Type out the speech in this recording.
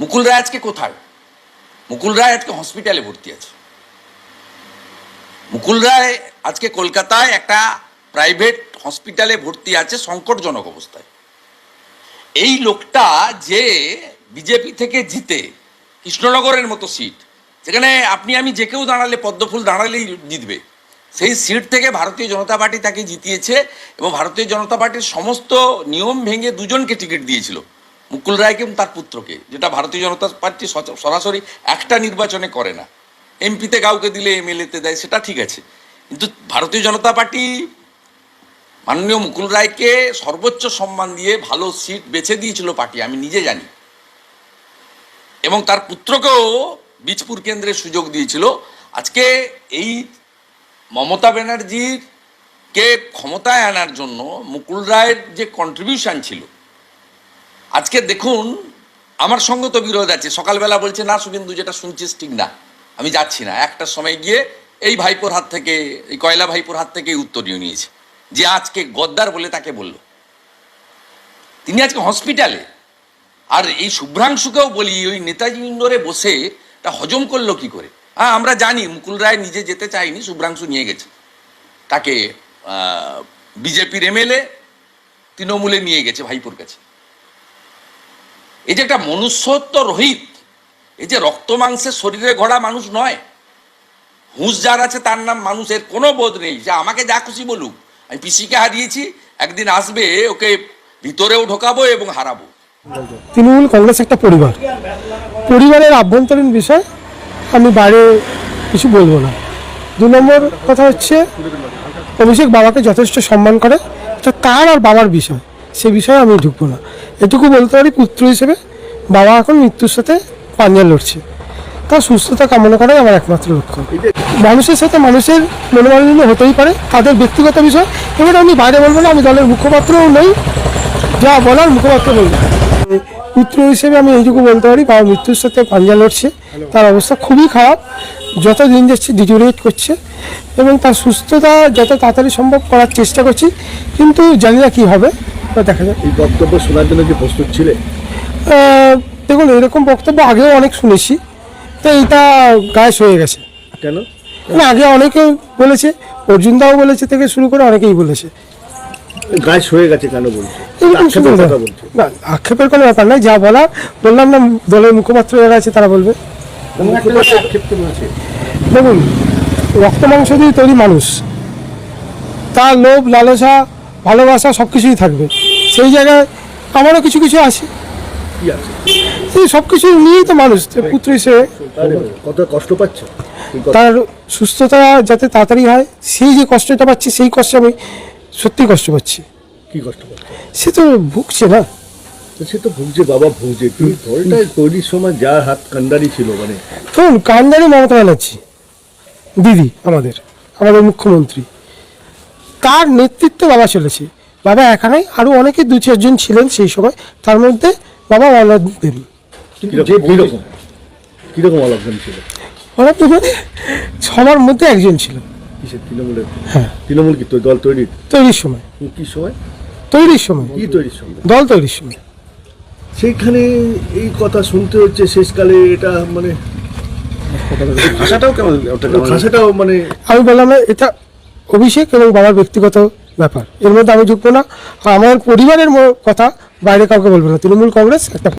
মুকুল রায় আজকে কোথায়? মুকুল রায় আজকে হসপিটালে ভর্তি আছে। মুকুল রায় আজকে কলকাতায় একটা প্রাইভেট হসপিটালে ভর্তি আছে সংকটজনক অবস্থায়। এই লোকটা যে বিজেপি থেকে জিতে কৃষ্ণনগরের মতো সিট সেখানে আপনি আমি যে কেউ দাঁড়ালে, পদ্মফুল দাঁড়ালেই জিতবে। সেই সিট থেকে ভারতীয় জনতা পার্টি তাকে জিতিয়েছে এবং ভারতীয় জনতা পার্টির সমস্ত নিয়ম ভেঙে দুজনকে টিকিট দিয়েছিল। মুকুল রায়কে এবং তার পুত্রকে, যেটা ভারতীয় জনতা পার্টি সরাসরি একটা নির্বাচনে করে না। এমপিতে কাউকে দিলে এমএলএতে দেয়, সেটা ঠিক আছে। কিন্তু ভারতীয় জনতা পার্টি মাননীয় মুকুল রায়কে সর্বোচ্চ সম্মান দিয়ে ভালো সিট বেছে দিয়েছিল পার্টি, আমি নিজে জানি। এবং তার পুত্রকেও বীজপুর কেন্দ্রে সুযোগ দিয়েছিল। আজকে এই মমতা ব্যানার্জির কে ক্ষমতায় আনার জন্য মুকুল রায়ের যে কন্ট্রিবিউশন ছিল আজকে দেখুন, আমার সঙ্গে তো বিরোধ আছে। সকালবেলা বলছে, না শুভেন্দু যেটা শুনছিস ঠিক না। আমি যাচ্ছি না। একটার সময় গিয়ে এই ভাইপোর হাত থেকে, এই কয়লা ভাইপোর হাত থেকে উত্তরীয় নিয়েছে। যে আজকে গদ্দার বলে তাকে বলল। তিনি আজকে হসপিটালে। আর এই শুভ্রাংশুকেও বলি, ওই নেতাজি ইন্ডোরে বসে তা হজম করল কি করে? হ্যাঁ আমরা জানি, মুকুল রায় নিজে যেতে চায়নি, শুভ্রাংশু নিয়ে গেছে। তাকে বিজেপির এমএলএ তৃণমূলে নিয়ে গেছে ভাইপোর কাছে। এই যে একটা মনুষ্যত্ব রহিত, এই যে রক্ত মাংসের শরীরে গড়া মানুষ নয়, হুঁশ যার আছে তার নাম মানুষের কোনো বোধ নেই, যে আমাকে যা খুশি বলুক, আমি পিসিকে হারিয়েছি, একদিন আসবে, ওকে ভিতরেও ঢোকাবো এবং হারাবো। তৃণমূল কংগ্রেস একটা পরিবার। পরিবারের আভ্যন্তরীণ বিষয়, আমি বাইরে কিছু বলব না। দু নম্বর কথা হচ্ছে, অভিষেক বাবাকে যথেষ্ট সম্মান করে, তো তার আর বাবার বিষয়, সে বিষয়ে আমি ঢুকবো না। এটুকু বলতে পারি, পুত্র হিসেবে বাবা এখন মৃত্যুর সাথে পাঞ্জা লড়ছে। তার সুস্থতা কামনা করাই আমার একমাত্র লক্ষ্য। মানুষের সাথে মানুষের মনোমালিন্য হতেই পারে, তাদের ব্যক্তিগত বিষয়। এবার আমি বাইরে বলব না, আমি দলের মুখপাত্রও নই, যা বলার মুখপাত্র বলব। পুত্র হিসেবে আমি এইটুকু বলতে পারি, বাবা মৃত্যুর সাথে পাঞ্জা লড়ছে, তার অবস্থা খুবই খারাপ, যত দিন যাচ্ছে ডিটোরিয়েট করছে, এবং তার সুস্থতা যত তাড়াতাড়ি সম্ভব করার চেষ্টা করছি, কিন্তু জানি না কী হবে। বা দেখা যাক এই বক্তব্য শোনার জন্য কি প্রস্তুত ছিলে? দেখুন এরকম বক্তব্য আগেও অনেক শুনেছি। তো এইটা গায়েস হয়ে গেছে। কেন? মানে আগে অনেকে বলেছে অর্জুনদাও বলেছে থেকে শুরু করে অনেকেই বলেছে। গাছ হয়ে গেছে কেন বলছো? না। না আক্ষেপের কোনো ব্যাপার নাই যা বলার। বললাম না দলের মুখপাত্র যারা আছে তারা বলবে। তো দেখুন রক্ত মাংস দিয়ে তৈরি মানুষ তার লোভ লালসা ভালোবাসা সব কিছুই থাকবে। সেই জায়গায় আমারও কিছু কিছু আছে। এই সব কিছু নিয়েই তো মানুষ পুত্র হিসেবে। কত কষ্ট পাচ্ছ? তার সুস্থতা যাতে তাড়াতাড়ি হয় সেই যে কষ্টটা পাচ্ছি সেই কষ্টে আমি সত্যি কষ্ট পাচ্ছি। কি কষ্ট সে তো ভুগছে না। সে তো ভুগছে বাবা ভুগছে। তুই তৈরির সময় যার হাত কান্দারি ছিল মানে। ধরুন কান্দারি মমতা ব্যানার্জি দিদি আমাদের আমাদের মুখ্যমন্ত্রী। তার নেতৃত্বে বাবা চলেছে। বাবা একা নয় আরও অনেকে দু চারজন ছিলেন সেই সময় তার মধ্যে বাবা অনাথ দেব কীরকম ছিল? মানে সবার মধ্যে একজন ছিল। কিসের? তৃণমূলের? হ্যাঁ। তৃণমূল কি? দল তৈরির তৈরির সময়। কি সময়? তৈরির সময়। কি তৈরির সময়? দল তৈরির সময়। সেইখানে এই কথা শুনতে হচ্ছে শেষকালে এটা মানে ভাষাটাও কেমন? ওটা ভাষাটাও মানে আমি বললাম না এটা অভিষেক এবং বাবার ব্যক্তিগত ব্যাপার। এর মধ্যে আমি ঢুকবো না। আমার পরিবারের কথা বাইরে কাউকে বলব না। তৃণমূল কংগ্রেস একটা